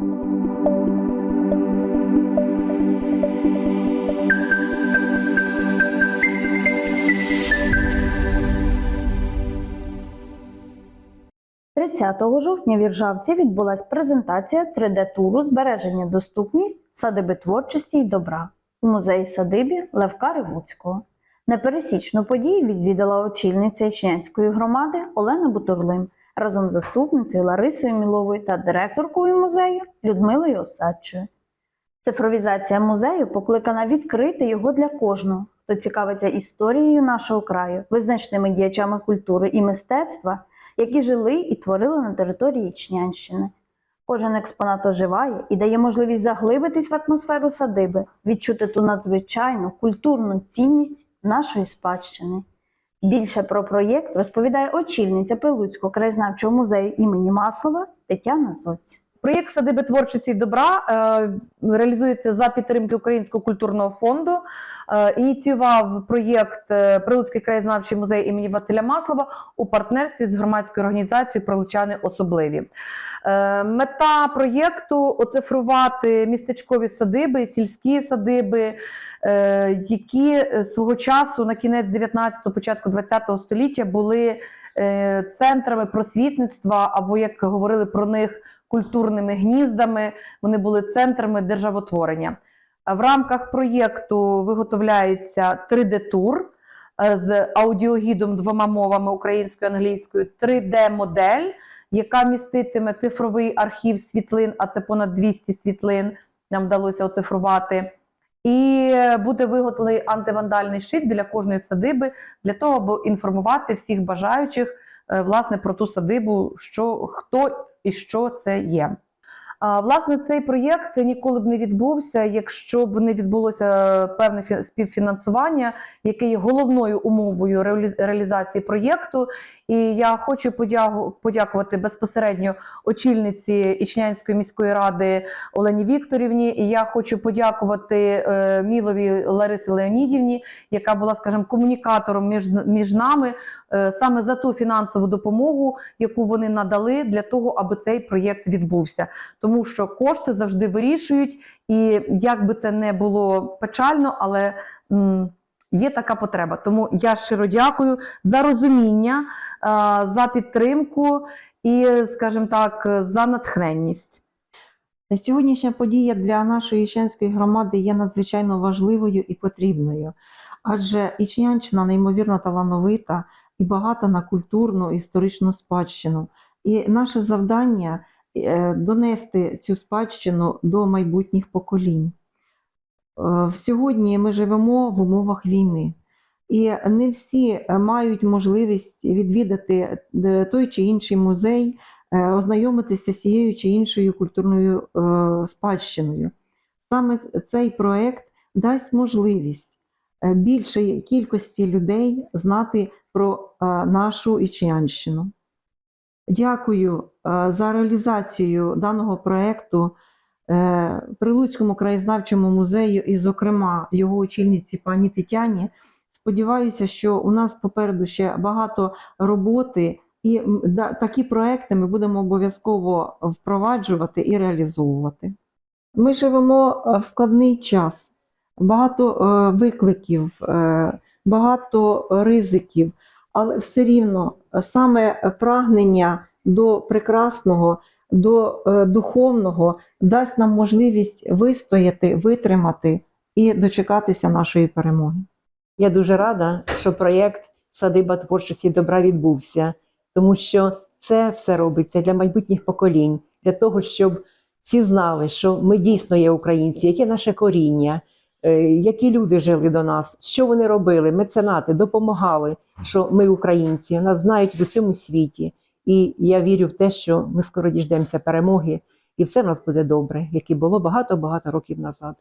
– 30 жовтня в Іржавці відбулась презентація 3D-туру збереження доступність садиби творчості й добра у музеї садибі Левка Ревуцького. Непересічну подію відвідала очільниця Ічнянської громади Олена Бутурлин разом з заступницею Ларисою Міловою та директоркою музею Людмилою Осадчою. Цифровізація музею покликана відкрити його для кожного, хто цікавиться історією нашого краю, визначними діячами культури і мистецтва, які жили і творили на території Ічнянщини. Кожен експонат оживає і дає можливість заглибитись в атмосферу садиби, відчути ту надзвичайну культурну цінність нашої спадщини. Більше про проєкт розповідає очільниця Прилуцького краєзнавчого музею імені Маслова Тетяна Зоць. Проєкт садиби творчості і добра е, реалізується за підтримки Українського культурного фонду. Е, ініціював проєкт е, Прилуцький краєзнавчий музей імені Василя Маслова у партнерстві з громадською організацією Прилучани особливі. Мета проєкту оцифрувати містечкові садиби, сільські садиби, які свого часу на кінець 19-го, початку 20-го століття були центрами просвітництва, або як говорили про них культурними гніздами, вони були центрами державотворення. В рамках проєкту виготовляється 3D-тур е, з аудіогідом двома мовами українською і англійською, 3D-модель, яка міститиме цифровий архів світлин, а це понад 200 світлин. Нам вдалося оцифрувати. І буде виготовлений антивандальний щит біля кожної садиби для того, аби інформувати всіх бажаючих е, власне про ту садибу, що хто і що це є. А, Власне, цей проєкт ніколи б не відбувся, якщо б не відбулося певне фі- співфінансування, яке є головною умовою реалі- реалізації проєкту. І я хочу подякувати безпосередньо очільниці Ічнянської міської ради Олені Вікторівні. І я хочу подякувати е, Мілові Ларисі Леонідівні, яка була, скажімо, комунікатором між, між нами е, саме за ту фінансову допомогу, яку вони надали для того, аби цей проєкт відбувся. Тому що кошти завжди вирішують, і як би це не було печально, але м, є така потреба. Тому я щиро дякую за розуміння, е, за підтримку і, скажімо так, за натхненність. Сьогоднішня подія для нашої Ічнянської громади є надзвичайно важливою і потрібною, адже Ічнянщина неймовірно талановита і багата на культурну історичну спадщину. І наше завдання е, донести цю спадщину до майбутніх поколінь. Е, Сьогодні ми живемо в умовах війни, і не всі е, мають можливість відвідати е, той чи інший музей, ознайомитися з цією чи іншою культурною спадщиною. Саме цей проект дасть можливість більшої кількості людей знати про нашу Ічнянщину. Дякую за реалізацію даного проекту Прилуцькому краєзнавчому музею і, зокрема, його очільниці пані Тетяні. Сподіваюся, що у нас попереду ще багато роботи, і такі проекти ми будемо обов'язково впроваджувати і реалізовувати. Ми живемо е, в складний час, багато е, викликів, е, багато ризиків, але все рівно е, саме прагнення до прекрасного, до е, духовного дасть нам можливість вистояти, витримати і дочекатися нашої перемоги. Я дуже рада, що проєкт Садиба творчості добра відбувся, тому що це все робиться для майбутніх поколінь, для того, щоб всі знали, що ми дійсно є українці, яке наше коріння, е, які люди жили до нас, що вони робили, меценати допомагали, що ми українці, нас знають в усьому світі. І я вірю в те, що ми скоро діждемося перемоги, і все в нас буде добре, як і було багато-багато років назад.